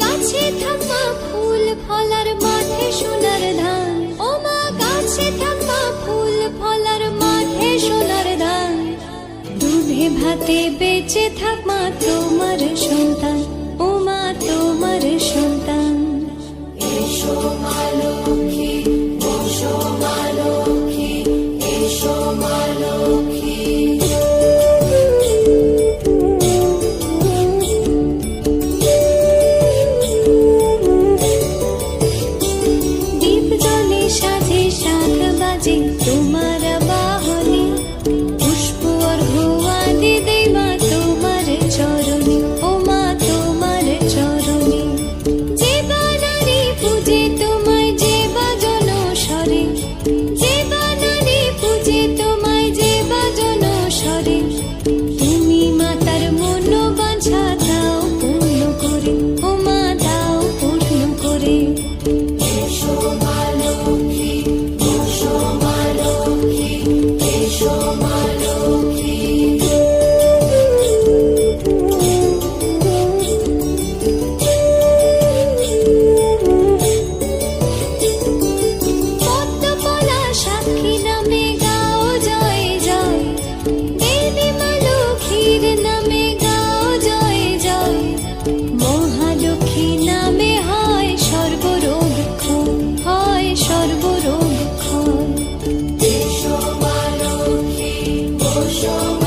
গাছে থাকা ফুল ফলার মাঠে সোনার ধান। ও গাছে থাকা ফুল ফলার মাঠে সোনার ধান। দুধে ভাতে বেঁচে থাক মা তোমার সন্তান। ও মা তোমার সন্তান। এসো মা লক্ষ্মী বসো মা show.